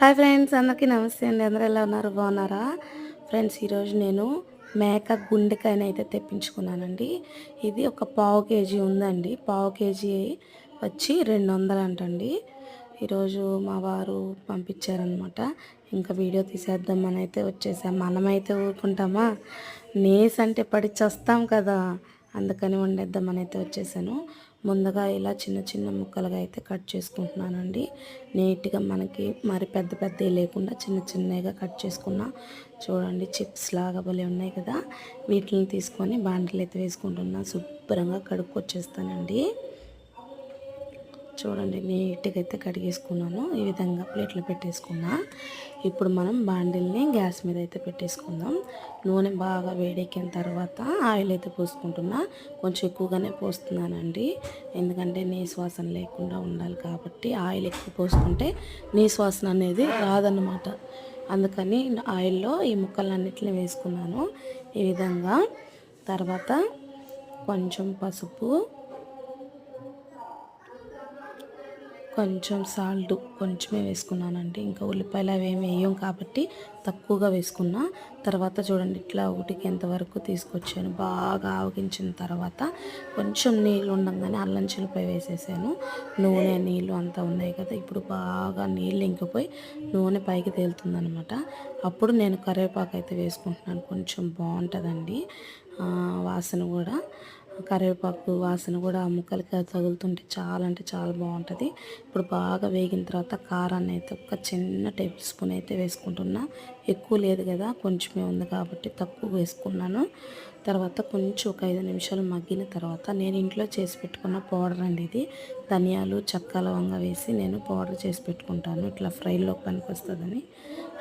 Hi friends అందరికీ నమస్తే అండి. అందరూ ఎలా ఉన్నారు? బాగున్నారా? ఫ్రెండ్స్ ఈరోజు నేను మేక గుండెకాయని అయితే తెప్పించుకున్నానండి. ఇది ఒక పావు కేజీ ఉందండి. పావు కేజీ వచ్చి రెండు వందలు అంటండి. ఈరోజు మా వారు పంపించారనమాట ఇంకా వీడియో తీసేద్దామని అయితే వచ్చేసాం. మనమైతే ఊరుకుంటామా? నేస్ అంటే పడి చస్తాం కదా. అందుకని వండేద్దామని అయితే వచ్చేసాను. ముందుగా ఇలా చిన్న చిన్న ముక్కలుగా అయితే కట్ చేసుకుంటున్నానండి. నీట్గా మనకి మరి పెద్ద పెద్ద లేకుండా చిన్న చిన్నగా కట్ చేసుకున్నా చూడండి చిప్స్ లాగా భలే ఉన్నాయి కదా. వీటిని తీసుకొని బాండలు అయితే వేసుకుంటున్నా. శుభ్రంగా కడుక్కొచ్చేస్తానండి. చూడండి నీట్గా అయితే కడిగేసుకున్నాను. ఈ విధంగా ప్లేట్లో పెట్టేసుకున్నా. ఇప్పుడు మనం బాండిల్ని గ్యాస్ మీద అయితే పెట్టేసుకుందాం. నూనె బాగా వేడెక్కిన తర్వాత ఆయిల్ అయితే పోసుకుంటున్నా. కొంచెం ఎక్కువగానే పోస్తున్నానండి. ఎందుకంటే నీ శ్వాసన లేకుండా ఉండాలి కాబట్టి ఆయిల్ ఎక్కువ పోసుకుంటే నీ శ్వాసన అనేది రాదన్నమాట. అందుకని ఆయిల్లో ఈ ముక్కలన్నిటిని వేసుకున్నాను. ఈ విధంగా తర్వాత కొంచెం పసుపు కొంచెం సాల్ట్ కొంచెమే వేసుకున్నానండి. ఇంకా ఉల్లిపాయలు అవి ఏమి వేయం కాబట్టి తక్కువగా వేసుకున్నా. తర్వాత చూడండి ఇట్లా ఒకటికి ఎంతవరకు తీసుకొచ్చాను. బాగా ఆవగించిన తర్వాత కొంచెం నీళ్ళు ఉండగానే అల్లం చిల్లిపాయ వేసేసాను. నూనె నీళ్ళు అంతా ఉన్నాయి కదా ఇప్పుడు బాగా నీళ్ళు ఇంకిపోయి నూనె పైకి తేలుతుందనమాట అప్పుడు నేను కరివేపాకు అయితే వేసుకుంటున్నాను. కొంచెం బాగుంటుందండి. వాసన కూడా. కరివేపాకు వాసన కూడా ఆ ముక్కలకి తగులుతుంటే చాలా అంటే చాలా బాగుంటుంది. ఇప్పుడు బాగా వేగిన తర్వాత కారాన్ని అయితే ఒక చిన్న టేబుల్ స్పూన్ అయితే వేసుకుంటున్నా. ఎక్కువ లేదు కదా కొంచెమే ఉంది కాబట్టి తక్కువ వేసుకున్నాను. తర్వాత కొంచెం ఒక ఐదు నిమిషాలు మగ్గిన తర్వాత నేను ఇంట్లో చేసి పెట్టుకున్న పౌడర్ అండి ఇది. ధనియాలు చెక్క లవంగా వేసి నేను పౌడర్ చేసి పెట్టుకుంటాను. ఇట్లా ఫ్రైలో పనికి వస్తుందని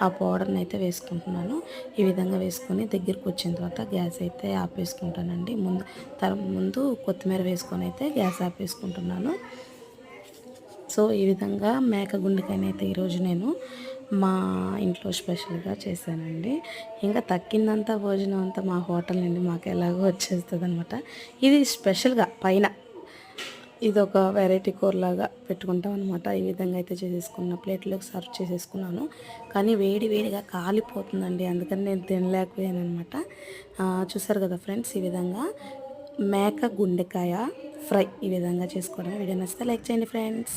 ఆ పౌడర్ని అయితే వేసుకుంటున్నాను. ఈ విధంగా వేసుకొని దగ్గరికి వచ్చిన తర్వాత గ్యాస్ అయితే ఆపేసుకుంటానండి. ముందు తర ముందు కొత్తిమీర వేసుకొని అయితే గ్యాస్ ఆపేసుకుంటున్నాను. సో ఈ విధంగా మేక గుండెకాయనైతే ఈరోజు నేను మా ఇంట్లో స్పెషల్గా చేశానండి. ఇంకా తక్కిందంతా భోజనం అంతా మా హోటల్ నుండి మాకు ఎలాగో వచ్చేస్తుంది అనమాట ఇది స్పెషల్గా పైన ఇది ఒక వెరైటీ కూరలాగా పెట్టుకుంటాం అనమాట ఈ విధంగా అయితే చేసేసుకున్న ప్లేట్లోకి సర్వ్ చేసేసుకున్నాను. కానీ వేడి వేడిగా కాలిపోతుందండి. అందుకని నేను తినలేకపోయాను అనమాట చూసారు కదా ఫ్రెండ్స్ ఈ విధంగా మేక గుండెకాయ ఫ్రై ఈ విధంగా చేసుకోవడం. వీడియో నచ్చితే లైక్ చేయండి ఫ్రెండ్స్.